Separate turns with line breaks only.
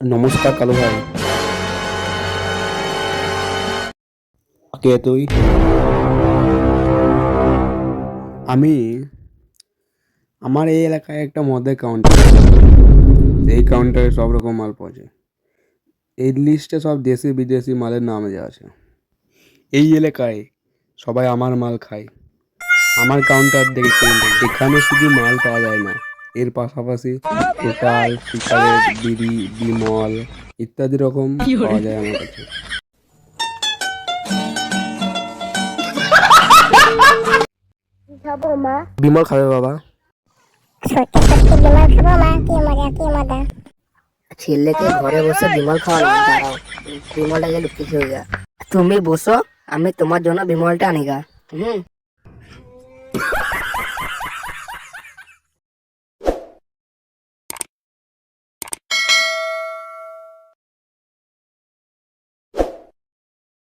নমস্কার কালু ভাই। কে তুই? আমি আমার এই এলাকায় একটা মদের কাউন্টার এই কাউন্টারে সব রকম মাল যায়। এই লিস্টে সব দেশি, বিদেশি মালের নাম দেওয়া আছে। এই এলাকায় সবাই আমার মাল খায়। আমার কাউন্টার দেখে এখানে শুধু মাল পাওয়া যায় না এর পাশাপাশি টোটাল সিগারেট বিড়ি বিমল ইত্যাদি রকম পাওয়া যায় আমার কাছে। বিমল খাবে বাবা।
ছেলেকে ঘরে বসে বিমল খাওয়ানো দাঁড়াও বিমলটাকে লুকিয়ে খেয়ে যা তুমি বসো আমি তোমার জন্য বিমলটা আনিগা। হুম।